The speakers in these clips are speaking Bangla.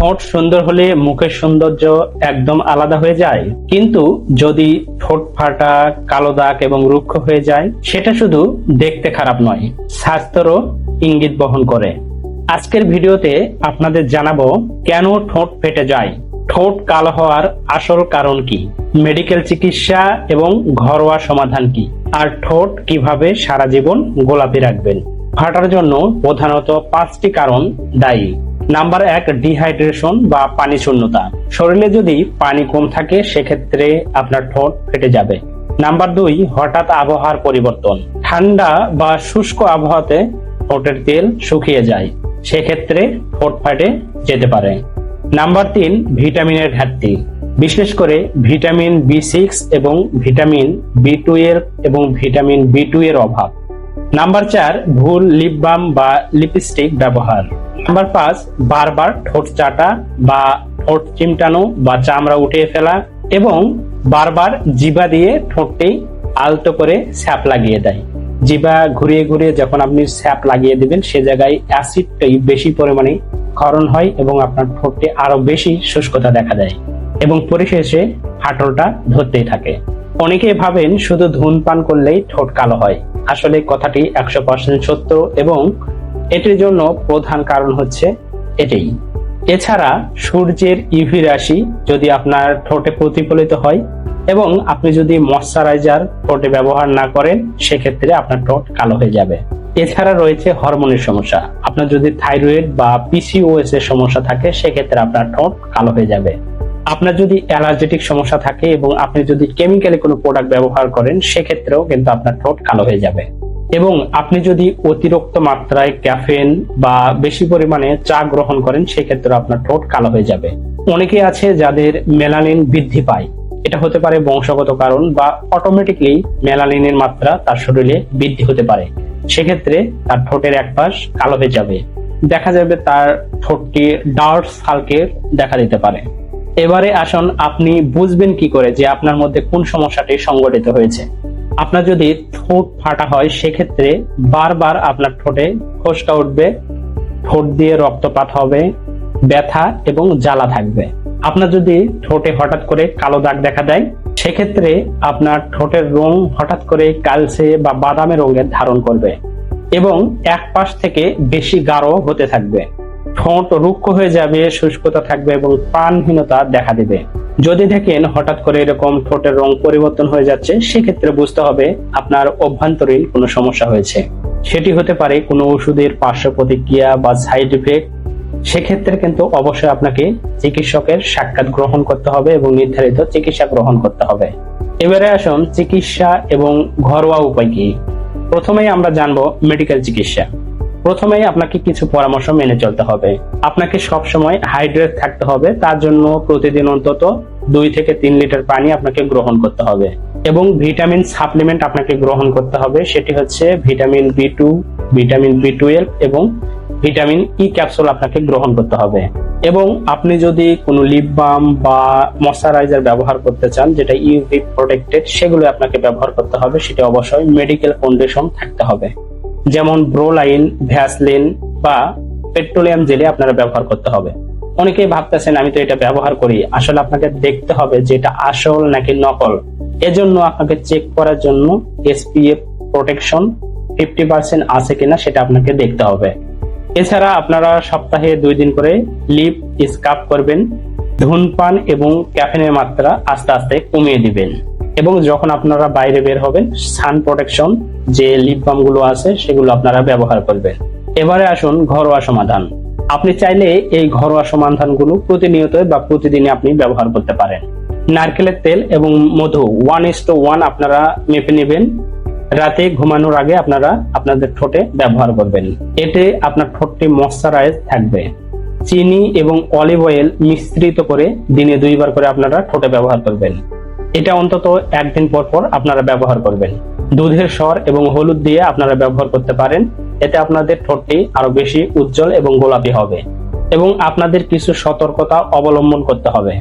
ঠোঁট সুন্দর হলে মুখের সৌন্দর্য একদম আলাদা হয়ে যায়। কিন্তু যদি ঠোঁট ফাটা, কালো দাগ এবং রুক্ষ হয়ে যায়, সেটা শুধু দেখতে খারাপ নয়, স্বাস্থ্যেরও ইঙ্গিত বহন করে। আজকের ভিডিওতে আপনাদের জানাব কেন ঠোঁট ফেটে যায়, ঠোঁট কালো হওয়ার আসল কারণ কি, মেডিকেল চিকিৎসা এবং ঘরোয়া সমাধান কি, আর ঠোঁট কীভাবে সারা জীবন গোলাপি রাখবেন, ফাটার জন্য প্রধানত পাঁচটি কারণ দায়ী। নাম্বার এক ডিহাইড্রেশন বা পানি শূন্যতা। শরীরে যদি পানি কম থাকে, সেক্ষেত্রে আপনার ঠোঁট ফেটে যাবে। নাম্বার দুই, হঠাৎ আবহাওয়ার পরিবর্তন। ঠান্ডা বা শুষ্ক আবহাওয়াতে ঠোঁটের তেল শুকিয়ে যায়। সেক্ষেত্রে ঠোঁট ফাটে যেতে পারে। নাম্বার তিন, ভিটামিনের ঘাটতি। বিশেষ করে ভিটামিন বি সিক্স এবং ভিটামিন বি টু এর এবং ভিটামিন বি টু এর অভাব। নাম্বার চার, ভুল লিপ বাম বা লিপস্টিক ব্যবহার। নাম্বার পাঁচ, বারবার ঠোঁট চাটা বা ঠোঁট চিমটানো বা চামড়া উঠিয়ে ফেলা এবং বারবার জিবা দিয়ে ঠোঁটটি আলতো করে স্যাপ লাগিয়ে দেয়। জিবা ঘুরিয়ে ঘুরিয়ে যখন আপনি স্যাপ লাগিয়ে দিবেন, সে জায়গায় অ্যাসিডটাই বেশি পরিমাণে ক্ষরণ হয় এবং আপনার ঠোঁটটি আরও বেশি শুষ্কতা দেখা দেয় এবং পরিশেষে ফাটলটা ধরতেই থাকে। অনেকে ভাবেন শুধু ধূমপান করলেই ঠোঁট কালো হয়। আসলে কথাটি একশো পার্সেন্ট সত্য এবং এটির জন্য প্রধান কারণ হচ্ছে এটাই। এছাড়া সূর্যের ইভি রাশি যদি আপনার ঠোঁটে প্রতিফলিত হয় এবং আপনি যদি ময়শ্চারাইজার ঠোঁটে ব্যবহার না করেন, সেক্ষেত্রে আপনার ঠোঁট কালো হয়ে যাবে। এছাড়া রয়েছে হরমোনের সমস্যা। আপনার যদি থাইরয়েড বা পিসিওএস এর সমস্যা থাকে, সেক্ষেত্রে আপনার ঠোঁট কালো হয়ে যাবে। আপনার যদি অ্যালার্জেটিক সমস্যা থাকে এবং আপনি যদি কেমিক্যালি কোনো প্রোডাক্ট ব্যবহার করেন, সেক্ষেত্রেও কিন্তু আপনার ঠোঁট কালো হয়ে যাবে। এবং আপনি যদি অতিরিক্ত মাত্রায় ক্যাফেন বা বেশি পরিমাণে চা গ্রহণ করেন সেক্ষেত্রে আপনার ঠোঁট কালো হয়ে যাবে। অনেকে আছে যাদের মেলানিন বৃদ্ধি পায়। এটা হতে পারে বংশগত কারণ বা অটোমেটিকলি মেলানিনের মাত্রা তার শরীরে বৃদ্ধি হতে পারে। সেক্ষেত্রে তার ঠোঁটের এক পাশ কালো হয়ে যাবে। দেখা যাবে তার ঠোঁটটি ডার্ক সালকে দেখা দিতে পারে। এবারে আসুন আপনি বুঝবেন কি করে যে আপনার মধ্যে কোন সমস্যাটি সংগঠিত হয়েছে। আপনার যদি ঠোঁট ফাটা হয়, সেক্ষেত্রে বারবার আপনার ঠোঁটে ফোসকা উঠবে, ঠোঁট দিয়ে রক্তপাত হবে, ব্যথা এবং জ্বালা থাকবে। আপনার যদি ঠোঁটে হঠাৎ করে কালো দাগ দেখা দেয়, সেক্ষেত্রে আপনার ঠোঁটের রং হঠাৎ করে কালচে বা বাদামি রঙের ধারণ করবে এবং এক পাশ থেকে বেশি গাঢ় হতে থাকবে। ঠোঁট রুক্ষ হয়ে যাবে, শুষ্কতা থাকবে এবং প্রাণহীনতা দেখা দেবে। যদি দেখেন হঠাৎ করে এরকম ঠোঁটের রং পরিবর্তন হয়ে যাচ্ছে, সেক্ষেত্রে বুঝতে হবে আপনার অভ্যন্তরীণ কোনো সমস্যা হয়েছে। সেটি হতে পারে কোনো ওষুধের পার্শ্ব প্রতিক্রিয়া বা সাইড ইফেক্ট সেক্ষেত্রে কিন্তু অবশ্যই আপনাকে চিকিৎসকের সাক্ষাৎ গ্রহণ করতে হবে এবং নির্ধারিত চিকিৎসা গ্রহণ করতে হবে। এবারে আসুন, চিকিৎসা এবং ঘরোয়া উপায় কি? প্রথমেই আমরা জানব মেডিকেল চিকিৎসা। প্রথমেই আপনাকে কিছু পরামর্শ মেনে চলতে হবে। আপনাকে সব সময় হাইড্রেট থাকতে হবে, তার জন্য প্রতিদিন অন্তত দুই থেকে তিন লিটার পানি আপনাকে গ্রহণ করতে হবে এবং ভিটামিন সাপ্লিমেন্ট আপনাকে গ্রহণ করতে হবে, সেটি হচ্ছে vitamin B two vitamin B twelve এবং ভিটামিন ই ক্যাপসুল আপনাকে গ্রহণ করতে হবে। এবং আপনি যদি কোনো লিপ বাম বা ময়শ্চারাইজার ব্যবহার করতে চান, যেটা ইউভি প্রোটেক্টেড সেগুলো আপনাকে ব্যবহার করতে হবে, সেটা অবশ্যই মেডিকেল কন্ডিশন থাকতে হবে। যেমন ব্রোলাইন, ভ্যাসলিন বা পেট্রোলিয়াম জেলে আপনারা ব্যবহার করতে হবে। অনেকেই ভাবতেছেন, আমি তো এটা ব্যবহার করি। আসলে আপনাকে দেখতে হবে যে এটা আসল নাকি নকল। এজন্য আপনাকে চেক করার জন্য এসপিএফ প্রোটেকশন ফিফটি পার্সেন্ট আছে কিনা সেটা আপনাকে দেখতে হবে। এছাড়া আপনারা সপ্তাহে দুই দিন করে লিপ স্কাপ করবেন। ধূমপান এবং ক্যাফেনের মাত্রা আস্তে আস্তে কমিয়ে দিবেন। এবং যখন আপনারা বাইরে বের হবেন সান প্রোটেকশন যে লিপ বামগুলো আছে, সেগুলো আপনারা ব্যবহার করবেন। এবারে আসুন ঘরোয়া সমাধান। আপনি চাইলে এই ঘরোয়া সমাধানগুলো প্রতিনিয়ত বা প্রতিদিনই আপনি ব্যবহার করতে পারেন। নারকেলের তেল এবং মধু ওয়ান ইস টু ওয়ান আপনারা মেপে নেবেন। রাতে ঘুমানোর আগে আপনারা আপনাদের ঠোঁটে ব্যবহার করবেন। এতে আপনার ঠোঁটটি ময়শ্চারাইজ থাকবে। চিনি এবং অলিভ অয়েল মিশ্রিত করে দিনে দুইবার করে আপনারা ঠোঁটে ব্যবহার করবেন। এটা অন্তত একদিন পর পর আপনারা ব্যবহার করবেন। দুধের স্বর এবং হলুদ দিয়ে আপনারা ব্যবহার করতে পারেন। এতে আপনাদের ঠোঁটটি আরও বেশি উজ্জ্বল এবং গোলাপি হবে এবং আপনাদের কিছু সতর্কতা অবলম্বন করতে হবে।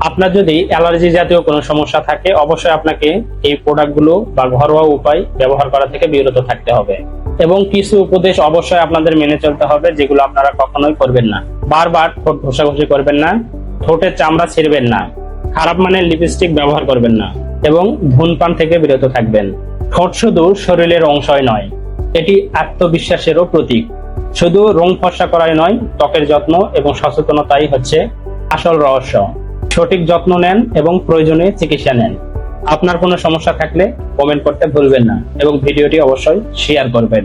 আপনার যদি অ্যালার্জি জাতীয় কোনো সমস্যা থাকে, অবশ্যই আপনাকে এই প্রোডাক্টগুলো বা ঘরোয়া উপায় ব্যবহার করা থেকে বিরত থাকতে হবে এবং কিছু উপদেশ অবশ্যই আপনাদের মেনে চলতে হবে যেগুলো আপনারা কখনোই করবেন না। বারবার ঠোঁট ঘষাঘষি করবেন না, ঠোঁটের চামড়া ছিঁড়বেন না। খারাপ মানের লিপস্টিক ব্যবহার করবেন না এবং ধূমপান থেকে বিরত থাকবেন। ঠোঁট শুধু শরীরের অংশই নয়, এটি আত্মবিশ্বাসেরও প্রতীক। শুধু রং ফর্সা করাই নয়, ত্বকের যত্ন এবং সচেতনতাই হচ্ছে আসল রহস্য। সঠিক যত্ন নেন এবং প্রয়োজনে চিকিৎসা নেন। আপনার কোনো সমস্যা থাকলে কমেন্ট করতে ভুলবেন না এবং ভিডিওটি অবশ্যই শেয়ার করবেন।